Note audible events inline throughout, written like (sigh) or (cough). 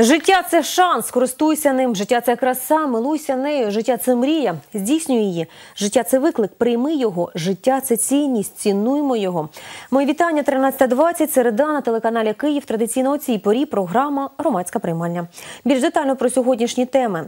Життя це шанс, користуйся ним. Життя це краса, милуйся нею. Життя це мрія, здійснюй її. Життя це виклик, прийми його. Життя це цінність, цінуймо його. Мої вітання 13.20, середа на телеканалі Київ. Традиційно у цій порі програма Громадська приймальня. Більш детально про сьогоднішні теми.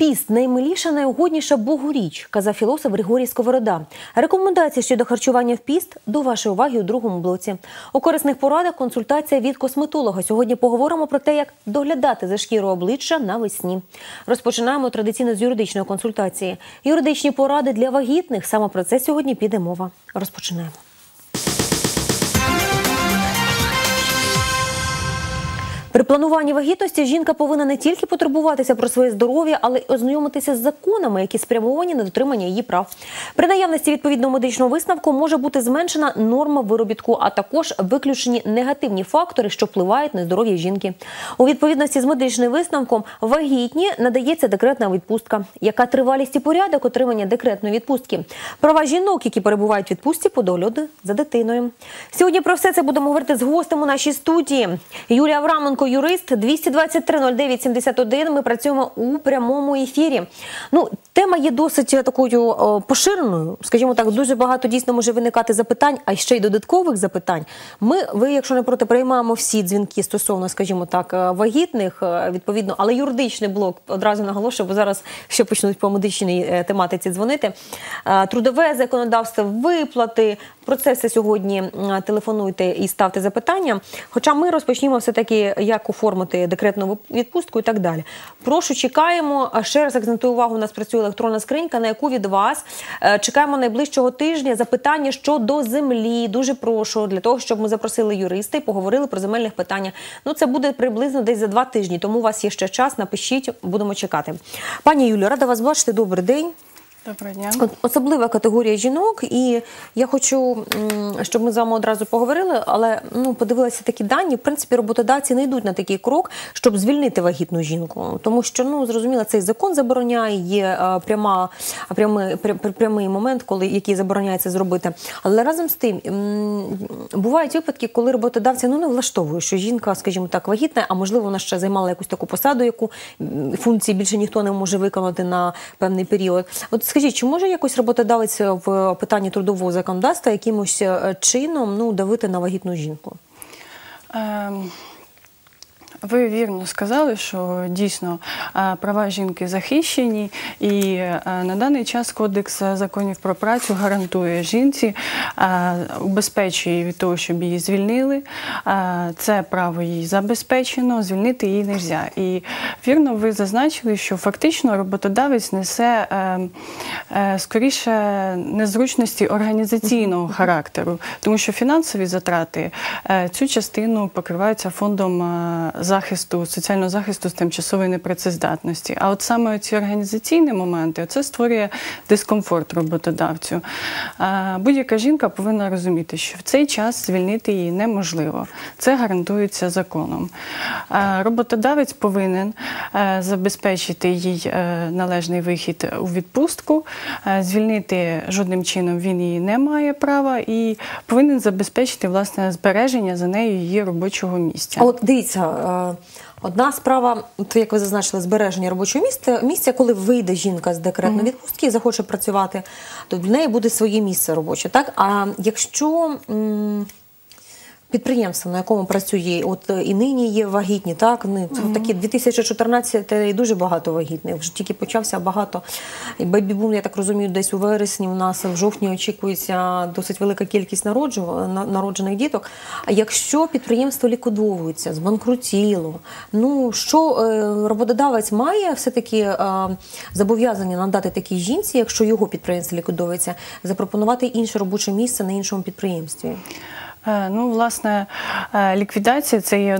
Піст наймиліша, найугодніша Богу річ, казав філософ Григорій Сковорода. Рекомендації щодо харчування в піст до вашої уваги у другому блоці. У корисних порадах консультація від косметолога. Сьогодні поговоримо про те, як доглядати за шкіру обличчя навесні. Розпочинаємо традиційно з юридичної консультації. Юридичні поради для вагітних. Саме про це сьогодні піде мова. Розпочинаємо. Плануванні вагітності жінка повинна не тільки потурбуватися про своє здоров'я, але й ознайомитися з законами, які спрямовані на дотримання її прав. При наявності відповідного медичного висновку може бути зменшена норма виробітку, а також виключені негативні фактори, що впливають на здоров'я жінки. У відповідності з медичним висновком вагітні надається декретна відпустка, яка тривалість і порядок отримання декретної відпустки, права жінок, які перебувають в відпустці по догляду за дитиною. Сьогодні про все це будемо говорити з гостем у нашій студії. Юлія Авраменко, юрист 223 09 71. Ми працюємо у прямому ефірі. Ну, тема є досить такою поширеною. Скажімо так, дуже багато дійсно може виникати запитань, а ще й додаткових запитань. Ми, ви, якщо не проти, приймаємо всі дзвінки стосовно, скажімо так, вагітних відповідно, але юридичний блок одразу наголошую, бо зараз ще почнуть по медичній тематиці дзвонити. Трудове законодавство, виплати. Про це все сьогодні телефонуйте і ставте запитання. Хоча ми розпочнімо все таки як оформити декретну відпустку і так далі. Прошу, чекаємо. Ще раз акцентую увагу. У нас працює електронна скринька, на яку від вас чекаємо найближчого тижня запитання щодо землі. Дуже прошу для того, щоб ми запросили юриста і поговорили про земельних питання. Ну це буде приблизно десь за два тижні. Тому у вас є ще час. Напишіть, будемо чекати. Пані Юлію, рада вас бачити. Добрий день. Доброго дня. Особлива категорія жінок, і я хочу, щоб ми з вами одразу поговорили, але ну подивилися такі дані. В принципі, роботодавці не йдуть на такий крок, щоб звільнити вагітну жінку, тому що ну зрозуміло, цей закон забороняє. Є пряма прямий, прямий момент, коли який забороняється зробити. Але разом з тим бувають випадки, коли роботодавці ну не влаштовують, що жінка, скажімо так, вагітна, а можливо, вона ще займала якусь таку посаду, яку функції більше ніхто не може виконати на певний період. От Скажіть, чи може якось роботодавець в питанні трудового законодавства якимось чином ну, давити на вагітну жінку? Ем... Ви вірно сказали, що дійсно права жінки захищені, і на даний час Кодекс законів про працю гарантує жінці, убезпечує від того, щоб її звільнили. Це право їй забезпечено, звільнити її не можна. І вірно, ви зазначили, що фактично роботодавець несе е, е, скоріше незручності організаційного (laughs) характеру, тому що фінансові затрати е, цю частину покриваються фондом захисту, соціального захисту з тимчасової непрацездатності. А от саме ці організаційні моменти це створює дискомфорт роботодавцю. Будь-яка жінка повинна розуміти, що в цей час звільнити її неможливо. Це гарантується законом. Роботодавець повинен забезпечити їй е, належний вихід у відпустку, звільнити жодним чином він її не має права і повинен забезпечити власне збереження за нею її робочого місця. От дивіться. Одна справа, то як ви зазначили, збереження робочого місця, місця, коли вийде жінка з декретної відпустки і захоче працювати, то в неї буде своє місце робоче. Так? А якщо м підприємство, на якому працює, от і нині є вагітні, так вони mm -hmm. такі 2014 і дуже багато вагітних. Вже тільки почався багато. І бейбі-бум, я так розумію, десь у вересні у нас в жовтні очікується досить велика кількість народжених діток. А якщо підприємство лікудовується, збанкрутіло, ну що е, роботодавець має все-таки е, зобов'язання надати такій жінці, якщо його підприємство лікудовується, запропонувати інше робоче місце на іншому підприємстві. Е, ну, власне, е, ліквідація це є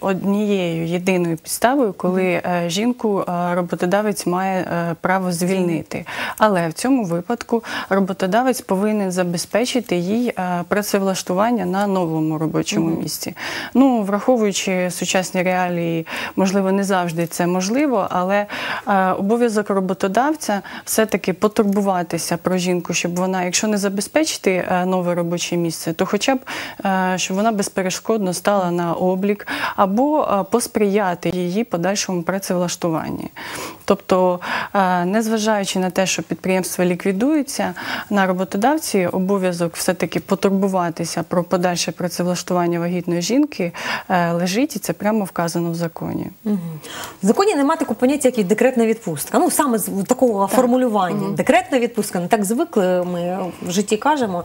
однією єдиною підставою, коли е, жінку роботодавець має право звільнити. Але в цьому випадку роботодавець повинен забезпечити їй працевлаштування на новому робочому місці. Ну, враховуючи сучасні реалії, можливо, не завжди це можливо, але обов'язок роботодавця все-таки потурбуватися про жінку, щоб вона, якщо не забезпечити нове робоче місце, то хоча б щоб вона безперешкодно стала на облік, або е, посприяти її подальшому працевлаштуванні. Тобто, е, незважаючи на те, що підприємство ліквідується, на роботодавці обов'язок все-таки потурбуватися про подальше працевлаштування вагітної жінки е, лежить, і це прямо вказано в законі. В законі немає такого поняття, як і декретна відпустка. Ну саме з такого формулювання. Декретна відпустка, не так звикли ми в житті кажемо.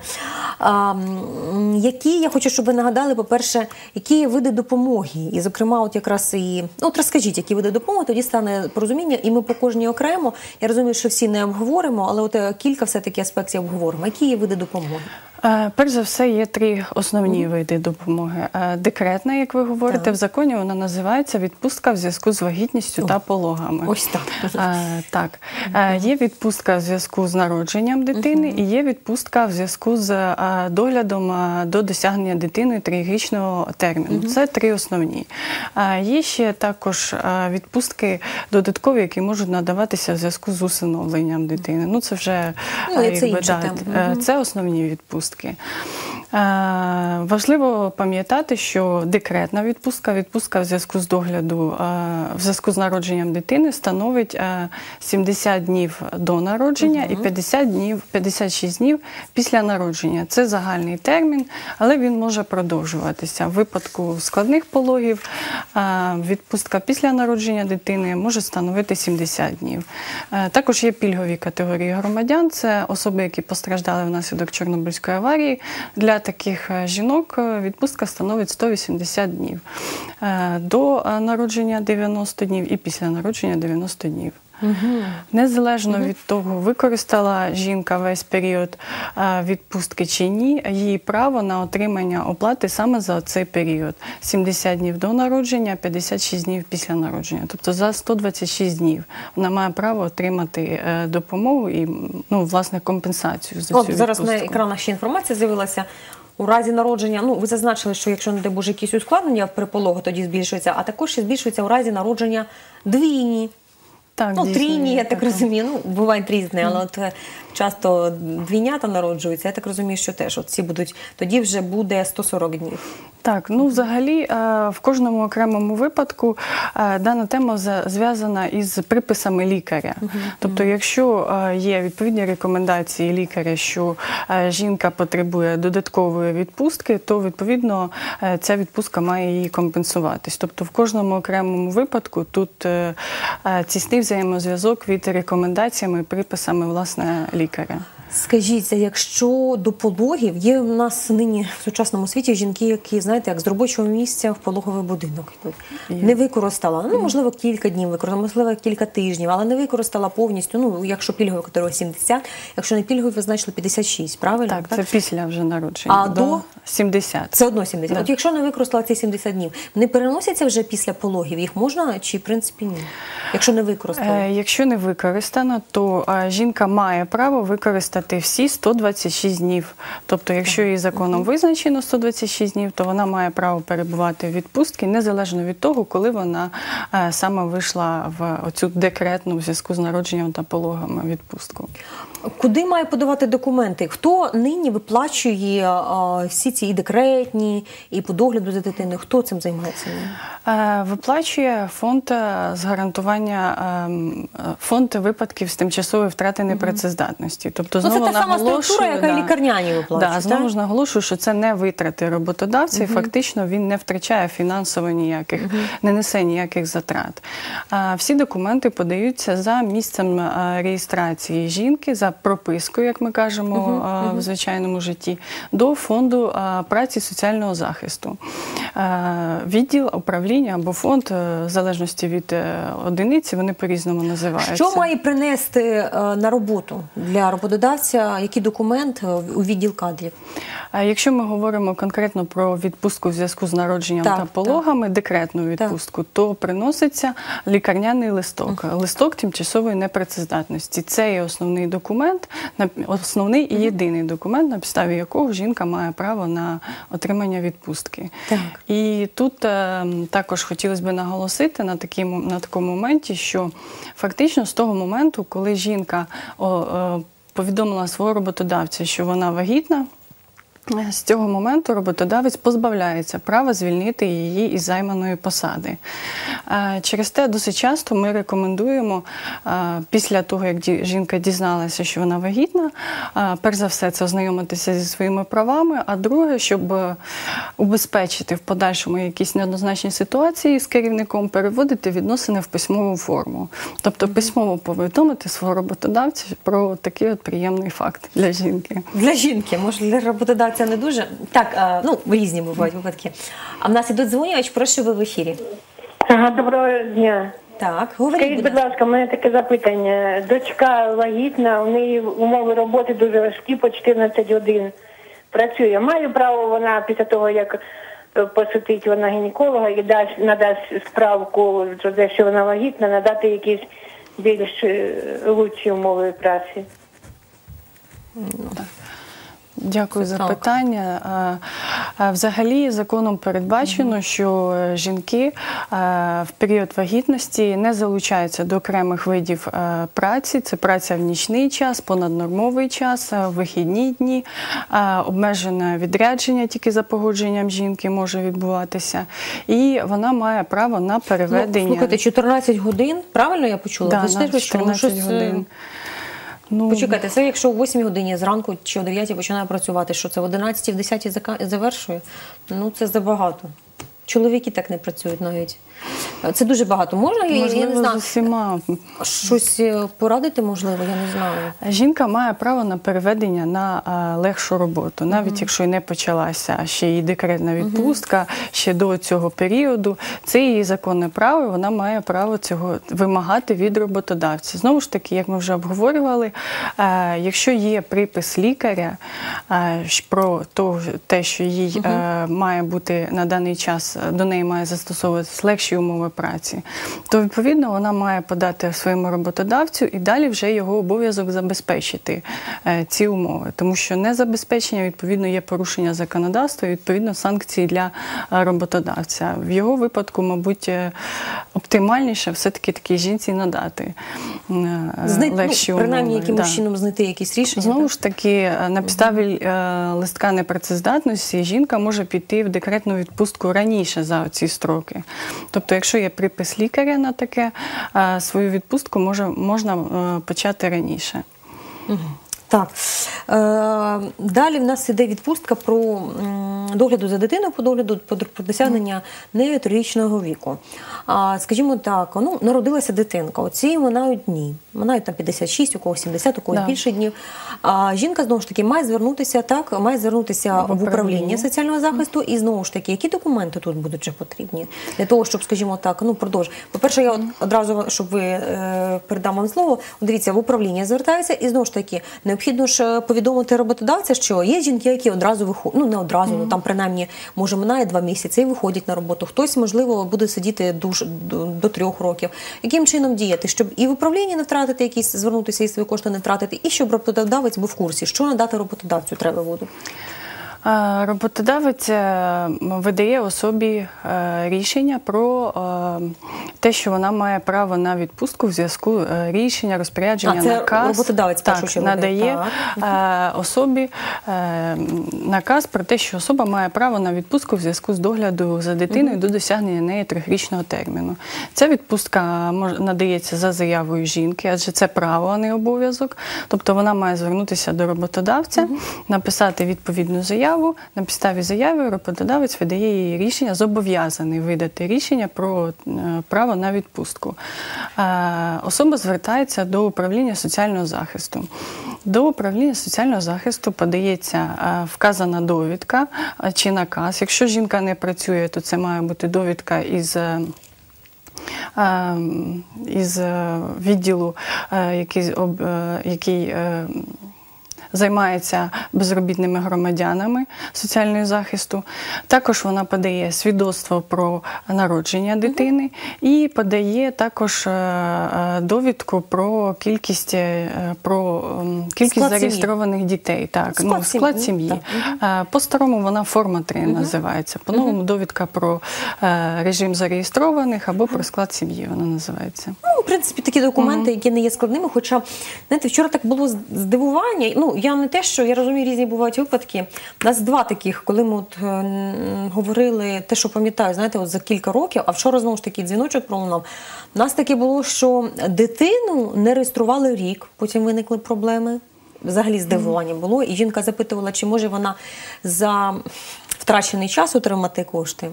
А, м, які я хочу, щоб ви нагадали, по-перше, які види допомоги, і, зокрема, от якраз і ну, от розкажіть, які види допомоги, тоді стане порозуміння, і ми по кожній окремо. Я розумію, що всі не обговоримо, але от е, кілька все таки аспектів обговоримо. Які є види допомоги? Е, Перш за все, є три основні види допомоги. Е, Декретна, як ви говорите, Так. в законі вона називається відпустка в зв'язку з вагітністю О, та пологами. Ось так. Е, Так, є відпустка в зв'язку з народженням дитини, і є відпустка в зв'язку з доглядом до досягнення дитиною трирічного терміну. Це три основні. Є ще також відпустки додаткові, які можуть надаватися в зв'язку з усиновленням дитини. Ну це вже Ну, е, це якби, да, це основні відпустки. Е, Важливо пам'ятати, що декретна відпустка, відпустка в зв'язку з догляду, е, в зв'язку з народженням дитини становить е, 70 днів до народження і 50 днів, 56 днів після народження. Це загальний термін, але він може продовжуватися. В випадку складних пологів е, відпустка після народження дитини може становити 70 днів. Е, Також є пільгові категорії громадян. Це особи, які постраждали внаслідок Чорнобильської аварії. Для таких е, жінок е, відпустка становить 180 днів. Е, До народження 90 днів і після народження 90 днів. Незалежно від того, використала жінка весь період е, відпустки чи ні, її право на отримання оплати саме за цей період: 70 днів до народження, 56 днів після народження. Тобто за 126 днів вона має право отримати е, допомогу і ну, власне компенсацію за От цю зараз на екранах ще інформація з'явилася. У разі народження, ну ви зазначили, що якщо не дай Боже якісь ускладнення при пологу, тоді збільшується, а також ще збільшується у разі народження двійні. Так, Ну, трійні, я так розумію. Ну, бувають різні, але от е, часто двійнята народжуються. Я так розумію, що теж от ці будуть тоді вже буде 140 днів. Так, ну взагалі е, в кожному окремому випадку е, дана тема зв'язана із приписами лікаря. Тобто, якщо е, є відповідні рекомендації лікаря, що жінка потребує додаткової відпустки, то відповідно ця відпустка має її компенсуватись. Тобто, в кожному окремому випадку тут тісний взаємозв'язок від рекомендаціями приписами власне лікаря. करें Скажіть, а якщо до пологів є у нас нині в сучасному світі жінки, які знаєте, як з робочого місця в пологовий будинок йдуть. Не використала, ну можливо, кілька днів використала, можливо, кілька тижнів, але не використала повністю. Ну, якщо пільгові категорія 70, якщо не пільгові, ви значили 56, правильно? Так, це після вже народження. А до? 70. Це одно 70. Да. От якщо не використала ці 70 днів, вони переносяться вже після пологів? Їх можна чи в принципі ні? Якщо не використала? Е, Якщо не використано, то е, жінка має право використати всі 126 днів. Тобто, якщо її законом визначено 126 днів, то вона має право перебувати в відпустці незалежно від того, коли вона е, саме вийшла в оцю декретну в зв'язку з народженням та пологами відпустку. Куди має подавати документи? Хто нині виплачує а, всі ці і декретні, і по догляду за дитиною? Хто цим займається? Е, Виплачує фонд е, з гарантування ем, е, фонд випадків з тимчасової втрати непрацездатності. Тобто Ну, це та сама структура, яка да. лікарняні виплачують, Да, знову ж наголошую, що це не витрати роботодавця, і фактично він не втрачає фінансово ніяких, не несе ніяких затрат. Всі документи подаються за місцем реєстрації жінки, за пропискою, як ми кажемо угу, в звичайному житті, до фонду праці соціального захисту. Е, Відділ управління або фонд, е, в залежності від е, одиниці, вони по-різному називаються. Що має принести на роботу для роботодавця? Який документ у відділ кадрів? Якщо ми говоримо конкретно про відпустку в зв'язку з народженням Так, та пологами, декретну відпустку, то приноситься лікарняний листок, листок тимчасової непрацездатності. Це є основний документ, основний і єдиний документ, на підставі якого жінка має право на отримання відпустки. Так. І тут е, також хотілося б наголосити на, такому, на такому моменті, що фактично з того моменту, коли жінка о, е, повідомила свого роботодавця, що вона вагітна. З цього моменту роботодавець позбавляється права звільнити її із займаної посади. Е, Через те досить часто ми рекомендуємо е, після того, як жінка дізналася, що вона вагітна, е, перш за все це ознайомитися зі своїми правами. А друге, щоб убезпечити в подальшому якісь неоднозначні ситуації з керівником, переводити відносини в письмову форму, тобто письмово повідомити свого роботодавця про такий от приємний факт для жінки. Для жінки, може для роботодавця не дуже. Так, а, ну різні бувають випадки. А в нас ідуть дзвонювач, прошу ви в ефірі. Ага, доброго дня. Так, говоріть, Скажіть, будь ласка. у мене таке запитання. Дочка вагітна, у неї умови роботи дуже важкі, по 14 годин працює. Має право вона після того, як е, посетить вона гінеколога і дасть надасть справку про те, що вона вагітна, надати якісь більш е, лучші умови праці. Дякую за питання. Взагалі законом передбачено, що е, жінки е, в період вагітності не залучаються до окремих видів е, праці. Це праця в нічний час, понаднормовий час, в вихідні дні, обмежене відрядження тільки за погодженням жінки може відбуватися. І вона має право на переведення. Ну, слухайте, 14 годин, правильно я почула? Да, на що, ну, 14 е, годин. Ну, Почекайте, це якщо о 8 годині зранку чи о 9 починає працювати, що це в 11 в 10 зака- завершує? Ну це забагато. Чоловіки так не працюють навіть. Це дуже багато. Можна я, я не знаю. з усіма Щось е, порадити, можливо, я не знаю. Жінка має право на переведення на е, легшу роботу, навіть якщо й не почалася ще її декретна відпустка, ще до цього періоду. Це її законне право, і вона має право цього вимагати від роботодавця. Знову ж таки, як ми вже обговорювали, е, якщо є припис лікаря про то, те, що їй е, має бути на даний час, до неї має застосовуватися легші умови праці, то відповідно вона має подати своєму роботодавцю і далі вже його обов'язок забезпечити е, ці умови, тому що незабезпечення відповідно є порушення законодавства, і відповідно санкції для е, роботодавця. В його випадку, мабуть, е, оптимальніше все-таки такій жінці надати е, Знайти, легші ну, принаймні, умови. якимось Да. чином знайти якісь рішення. Знову так? ж таки, на підставі листка непрацездатності жінка може піти в декретну відпустку раніше за ці строки. Тобто, якщо є припис лікаря на таке, е, свою відпустку може, можна е, почати раніше. Так. Е, далі в нас іде відпустка про догляду за дитиною, по догляду по- про досягнення нею трирічного віку. А, скажімо так, ну, народилася дитинка, оці минають дні. Минають там 56, у когось 70, у когось Да. більше днів. А жінка знову ж таки має звернутися так, має звернутися в управління соціального захисту. І знову ж таки, які документи тут будуть вже потрібні для того, щоб, скажімо так, ну продовж. По-перше, я от одразу, щоб ви е, передам вам слово. Дивіться, в управління звертаються, і знову ж таки необхідно ж е, повідомити роботодавця, що є жінки, які одразу виходять, ну не одразу, ну там принаймні може минає два місяці і виходять на роботу. Хтось можливо буде сидіти дуже до, до трьох років. Яким чином діяти, щоб і в управлінні не втратити якісь, звернутися і свої кошти не втратити, і щоб роботодавець був в курсі, що надати роботодавцю треба буде. Роботодавець е, видає особі е, рішення про е, те, що вона має право на відпустку в зв'язку рішення, розпорядження, А, це наказ роботодавець в першу так, надає дає, е, особі наказ про те, що особа має право на відпустку в зв'язку з догляду за дитиною до досягнення неї трьохрічного терміну. Ця відпустка надається за заявою жінки, адже це право, а не обов'язок. Тобто вона має звернутися до роботодавця, написати відповідну заяву. На підставі заяви роботодавець видає їй рішення, зобов'язаний видати рішення про е, право на відпустку. Е, Особа звертається до управління соціального захисту. До управління соціального захисту подається е, вказана довідка чи наказ. Якщо жінка не працює, то це має бути довідка із. е, е, Із відділу, який, який займається безробітними громадянами соціального захисту. Також вона подає свідоцтво про народження дитини і подає також е, е, довідку про кількість, е, про кількість Склад зареєстрованих дітей. Так, Склад ну, склад сім'ї. Е, По-старому вона форма 3 називається. По-новому довідка про режим зареєстрованих або про склад сім'ї вона називається. Ну, в принципі, такі документи, які не є складними. Хоча, знаєте, вчора так було здивування. Ну, я не те, що я розумію, різні бувають випадки. У нас два таких, коли ми от, е, говорили те, що пам'ятаю, знаєте, от за кілька років, а вчора знову ж таки дзвіночок пролунав. У нас таке було, що дитину не реєстрували рік, потім виникли проблеми. Взагалі здивування було. І жінка запитувала, чи може вона за втрачений час отримати кошти.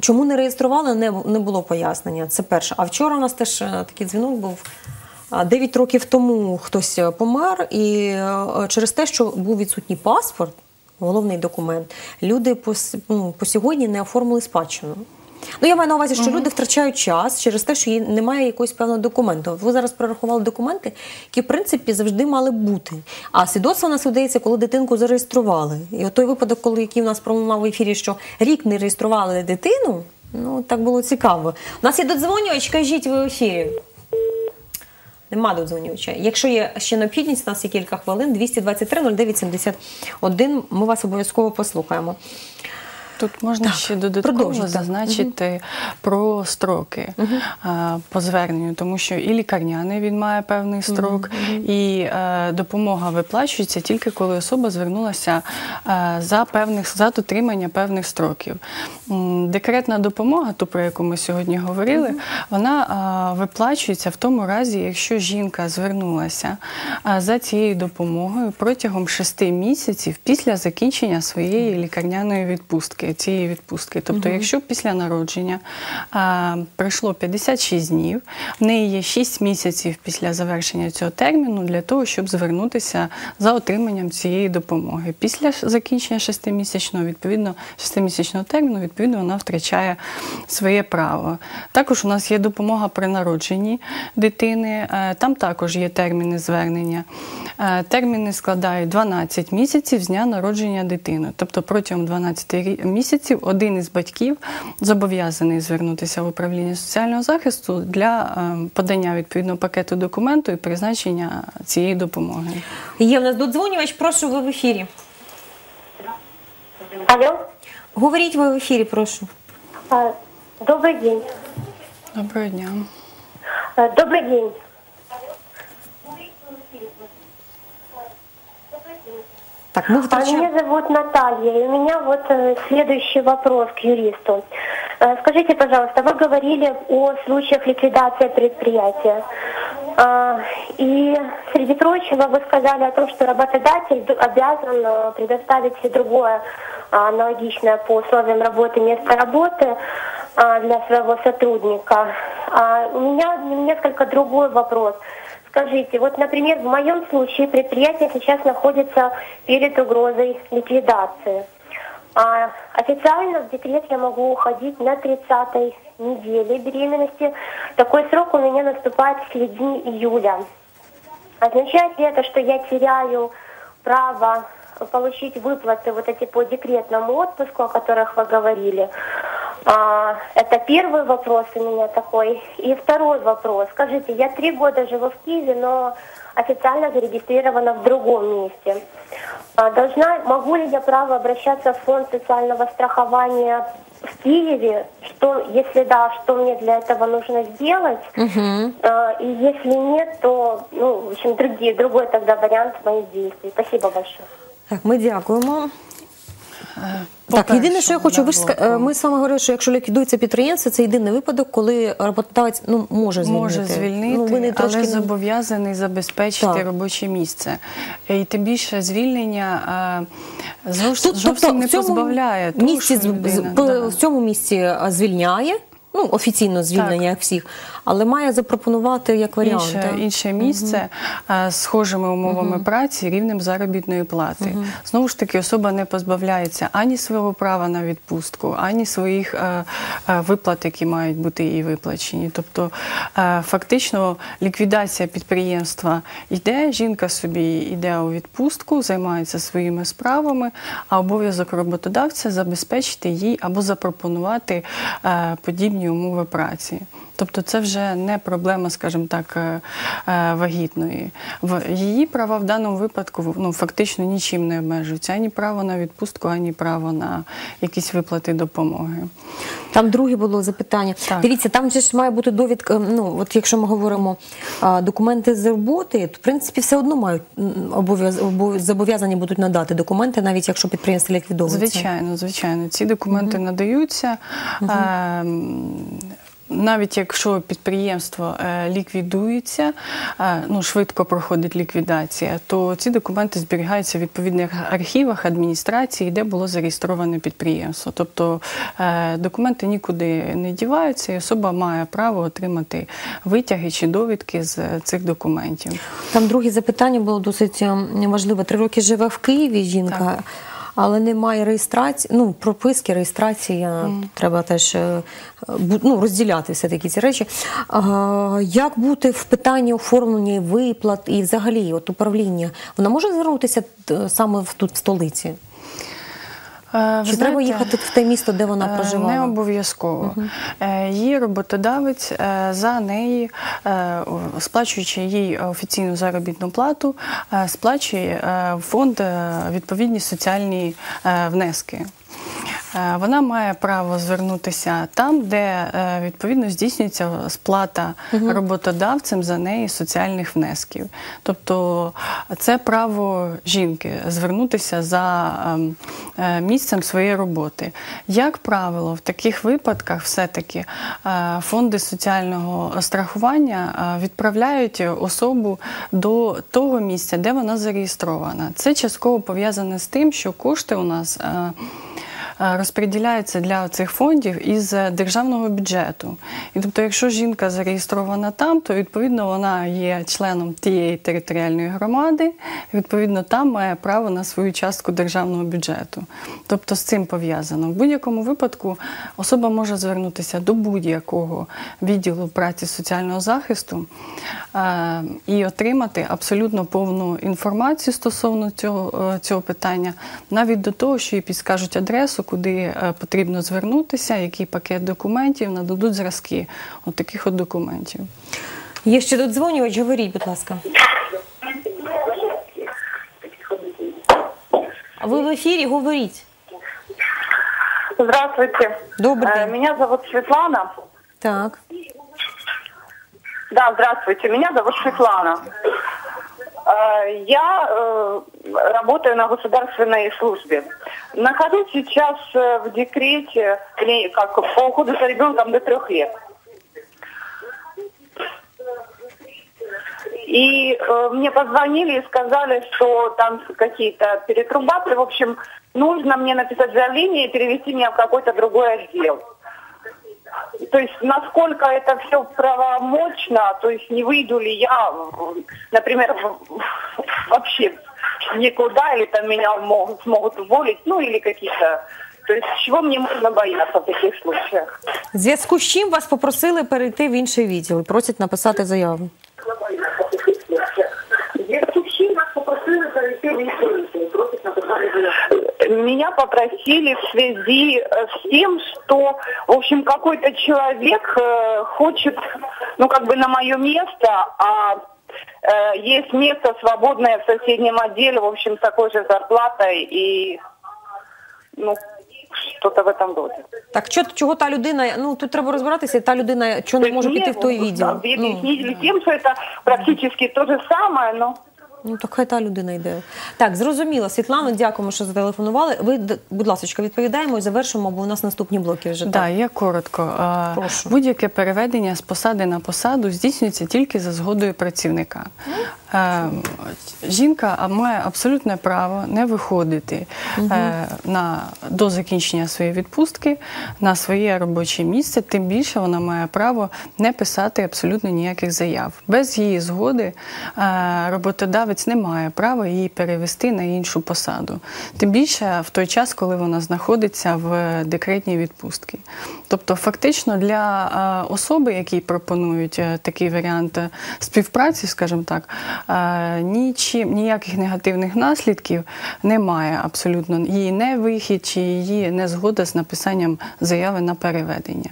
Чому не реєстрували, не, не було пояснення. Це перше. А вчора у нас теж е, такий дзвінок був. А, Дев'ять років тому хтось е, помер, і е, через те, що був відсутній паспорт, головний документ, люди по, ну, по сьогодні не оформили спадщину. Ну, я маю на увазі, що люди втрачають час через те, що немає якогось певного документу. Ви зараз прорахували документи, які, в принципі, завжди мали бути. А свідоцтво у нас видається, коли дитинку зареєстрували. І от той випадок, коли який у нас пролунав в ефірі, що рік не реєстрували дитину, ну так було цікаво. У нас є додзвонювач, кажіть ви в ефірі. Нема додзвонювача. Якщо є ще необхідність, у нас є кілька хвилин, 223 09 71, ми вас обов'язково послухаємо. Тут можна Так, ще додатково продовжуйте. зазначити про строки а, по зверненню, тому що і лікарняний він має певний строк, і е, допомога виплачується тільки коли особа звернулася е, за певних за дотримання певних строків. Декретна допомога, ту про яку ми сьогодні говорили, вона а, виплачується в тому разі, якщо жінка звернулася а, за цією допомогою протягом шести місяців після закінчення своєї лікарняної відпустки, цієї відпустки. Тобто, якщо після народження а, пройшло 56 днів, в неї є 6 місяців після завершення цього терміну для того, щоб звернутися за отриманням цієї допомоги. Після закінчення шестимісячного, відповідно, шестимісячного терміну, відповідно, вона втрачає своє право. Також у нас є допомога при народженні дитини. Е, Там також є терміни звернення. Е, Терміни складають 12 місяців з дня народження дитини. Тобто протягом 12 місяців один із батьків зобов'язаний звернутися в управління соціального захисту для е, подання відповідного пакету документу і призначення цієї допомоги. Є в нас додзвонювач, прошу ви в ефірі. Алло, Говоріть ви в ефірі, прошу. А, добрый день. Доброго дня. А, Добрый день. Так, ми А втрачаємо. Меня зовут Наталья, и у меня вот э, следующий вопрос к юристу. Э, Скажите, пожалуйста, вы говорили о случаях ликвидации предприятия. А, И, среди прочего, вы сказали о том, что работодатель обязан э, предоставить другое аналогичное по условиям работы место работы а, для своего сотрудника. А У меня несколько другой вопрос. Скажите, вот, например, в моем случае предприятие сейчас находится перед угрозой ликвидации. Официально в декрет я могу уходить на 30-й неделе беременности. Такой срок у меня наступает в середине июля. Означает ли это, что я теряю право получить выплаты вот эти по декретному отпуску, о которых вы говорили? А, это первый вопрос у меня такой. И второй вопрос. Скажите, я три года живу в Киеве, но официально зарегистрирована в другом месте. А, должна, могу ли я право обращаться в фонд социального страхования в Киеве? Что, если да, что мне для этого нужно сделать? А, И если нет, то, ну, в общем, другие, другой тогда вариант моих действий. Спасибо большое. Так, ми дякуємо. Так, єдине, що я хочу, ви ж ми з вами говорили, що якщо ліквідується підприємство, це єдиний випадок, коли роботодавець ну, може звільнити. Може звільнити, ну, ви трошки але зобов'язаний забезпечити Так. робоче місце. І тим більше звільнення а, зовс- Тут, зовсім тобто, не в цьому позбавляє. того, місці, що людина- з- да. в цьому місці звільняє, ну офіційно звільнення Так. всіх, але має запропонувати як варіант. Інше, інше місце з схожими умовами праці, рівнем заробітної плати. Знову ж таки, особа не позбавляється ані свого права на відпустку, ані своїх е, е, виплат, які мають бути їй виплачені. Тобто, е, фактично, ліквідація підприємства йде, жінка собі йде у відпустку, займається своїми справами, а обов'язок роботодавця забезпечити їй або запропонувати подібні умови праці. Тобто це вже не проблема, скажімо так, е, е, вагітної. Її права в даному випадку ну, фактично нічим не обмежуються. Ані право на відпустку, ані право на якісь виплати допомоги. Там друге було запитання. Так. Дивіться, там же ж має бути довідка. Ну от якщо ми говоримо документи з роботи, то в принципі все одно мають зобов'язані будуть надати документи, навіть якщо підприємство ліквідовується. Звичайно, звичайно. Ці документи надаються. Ем, Навіть якщо підприємство е, ліквідується, е, ну швидко проходить ліквідація, то ці документи зберігаються в відповідних архівах адміністрації, де було зареєстроване підприємство. Тобто е, документи нікуди не діваються, і особа має право отримати витяги чи довідки з цих документів. Там друге запитання було досить важливе. Три роки живе в Києві жінка. Так. Але немає реєстрації, ну прописки, реєстрація. Треба теж е, ну, розділяти все такі ці речі. А, як бути в питанні оформлення виплат і взагалі от управління? Вона може звернутися е, саме в тут в столиці? Е, ви Чи треба їхати в те місто, де вона Е, проживала? Не обов'язково. Е, Її роботодавець за неї, сплачуючи їй офіційну заробітну плату, сплачує фонд відповідні соціальні внески. Е, Вона має право звернутися там, де е, відповідно здійснюється сплата роботодавцем за неї соціальних внесків. Тобто це право жінки звернутися за ем, е, місцем своєї роботи. Як правило, в таких випадках все-таки фонди соціального страхування відправляють особу до того місця, де вона зареєстрована. Це частково пов'язане з тим, що кошти у нас. Е, Розподіляються для цих фондів із державного бюджету. І тобто, якщо жінка зареєстрована там, то відповідно вона є членом тієї територіальної громади, відповідно, там має право на свою частку державного бюджету. Тобто з цим пов'язано. В будь-якому випадку особа може звернутися до будь-якого відділу праці соціального захисту е, і отримати абсолютно повну інформацію стосовно цього, е, цього питання, навіть до того, що їй підскажуть адресу, куди е, потрібно звернутися, який пакет документів, нададуть зразки от таких от документів. Є ще додзвонювач, говоріть, будь ласка. А ви в ефірі говоріть. Здравствуйте. Добрый Э, день. Меня зовут Светлана. Так. Да, здравствуйте. Меня зовут Светлана. Э, Я э, работаю на государственной службе. Нахожусь сейчас э, в декрете как по уходу за ребенком до трех лет. И э, мне позвонили и сказали, что там какие-то перетрубации. В общем, нужно мне написать заявление и перевести меня в какой-то другой отдел. То есть насколько это все правомочно, то есть не выйду ли я, например, вообще никуда, или там меня могут, смогут уволить, ну или какие-то... То есть чего мне можно бояться в таких случаях? В зв'язку з чим вас попросили перейти в інший відділ і просять написати заяву? Меня попросили в связи э, с тем, что, в общем, какой-то человек э, хочет, ну, как бы на мое место, а э, есть место свободное в соседнем отделе, в общем, с такой же зарплатой и, ну, что-то в этом роде. Так що чого та людина? Ну тут треба розбиратися, та людина чого не То може есть піти мне, в той да, відділ. Ну, объяснили тем, что это практически то же самое, но... ну так хай та людина йде. Так, зрозуміло. Світлана, дякуємо, що зателефонували. Ви, будь ласка, відповідаємо і завершимо, бо у нас наступні блоки вже. Да, я коротко. Прошу. Будь-яке переведення з посади на посаду здійснюється тільки за згодою працівника. Е, Жінка має абсолютне право не виходити е, на, до закінчення своєї відпустки на своє робоче місце, тим більше вона має право не писати абсолютно ніяких заяв. Без її згоди е, роботодавець не має права її перевести на іншу посаду. Тим більше в той час, коли вона знаходиться в декретній відпустці. Тобто, фактично для е, особи, які пропонують е, такий варіант е, співпраці, скажімо так, нічим ніяких негативних наслідків немає абсолютно її не вихід чи її не згода з написанням заяви на переведення.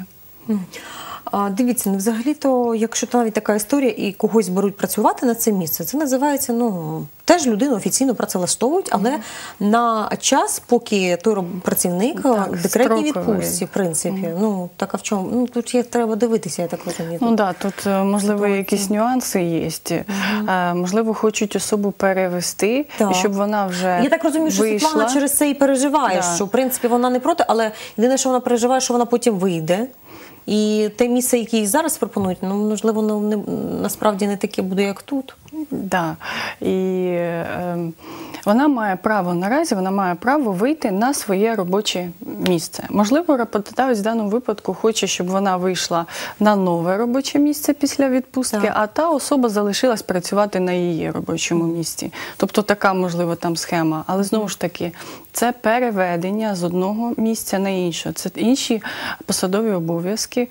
Дивіться, ну взагалі-то, якщо навіть така історія і когось беруть працювати на це місце, це називається ну теж людину офіційно працевлаштовують, але на час, поки той працівник Так, в декретній відпустці, в принципі. Ну так а в чому? Ну тут є треба дивитися, я так розумію. Ну да, тут е, можливо якісь нюанси є. Е, Можливо, хочуть особу перевести, Так. і щоб вона вже Я так розумію, що. Світлана через це і переживає, Да. що в принципі вона не проти, але єдине, що вона переживає, що вона потім вийде. І те місце, яке зараз пропонують, ну можливо, ну, не, насправді не таке буде, як тут. Да. І е, вона має право наразі, вона має право вийти на своє робоче місце. Можливо, роботодавець в даному випадку хоче, щоб вона вийшла на нове робоче місце після відпустки, Так. а та особа залишилась працювати на її робочому місці. Тобто така, можливо, там схема. Але знову ж таки, це переведення з одного місця на інше. Це інші посадові обов'язки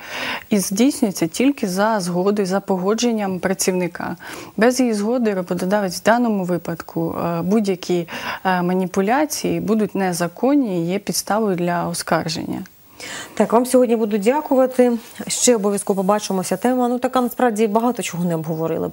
і здійснюється тільки за згоди, за погодженням працівника. Без її згоди роботодавець в даному випадку е, будь-які е, маніпуляції будуть незаконні і є підставою для оскарження. Так, вам сьогодні буду дякувати. Ще обов'язково побачимося. Тема ну така насправді багато чого не обговорили.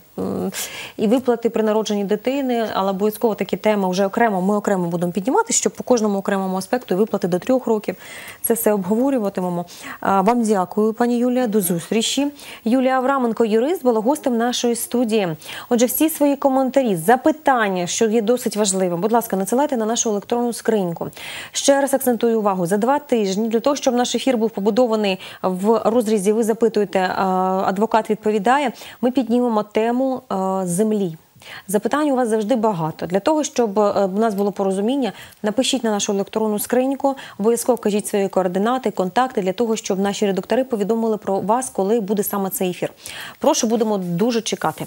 І виплати при народженні дитини, але обов'язково такі теми вже окремо. Ми окремо будемо піднімати, щоб по кожному окремому аспекту виплати до трьох років. Це все обговорюватимемо. Вам дякую, пані Юлія. До зустрічі. Юлія Авраменко, юрист, була гостем нашої студії. Отже, всі свої коментарі, запитання, що є досить важливим, будь ласка, надсилайте на нашу електронну скриньку. Ще раз акцентую увагу за два тижні для того, щоб наш ефір був побудований в розрізі. Ви запитуєте, адвокат відповідає. Ми піднімемо тему землі. Запитань у вас завжди багато. Для того, щоб е, у нас було порозуміння, напишіть на нашу електронну скриньку, обов'язково кажіть свої координати, контакти для того, щоб наші редактори повідомили про вас, коли буде саме цей ефір. Прошу, будемо дуже чекати.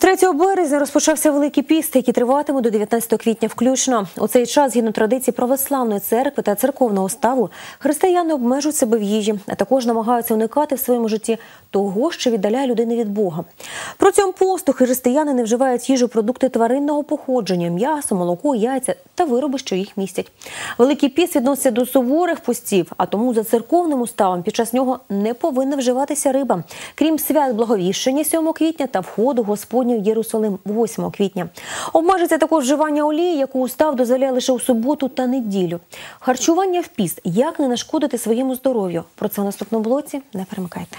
3 березня розпочався Великий піст, який триватиме до 19 квітня включно. У цей час, згідно традиції православної церкви та церковного ставу, християни обмежують себе в їжі, а також намагаються уникати в своєму житті того, що віддаляє людини від Бога. Протягом посту християни не вживають їжу продукти тваринного походження, м'ясо, молоко, яйця та вироби, що їх містять. Великий піст відноситься до суворих постів, а тому за церковним уставом під час нього не повинна вживатися риба, крім свят Благовіщення 7 квітня та входу Господнього в Єрусалим 8 квітня. Обмежиться також вживання олії, яку устав дозволяє лише у суботу та неділю. Харчування в піст як не нашкодити своєму здоров'ю. Про це в наступному блоці не перемикайте.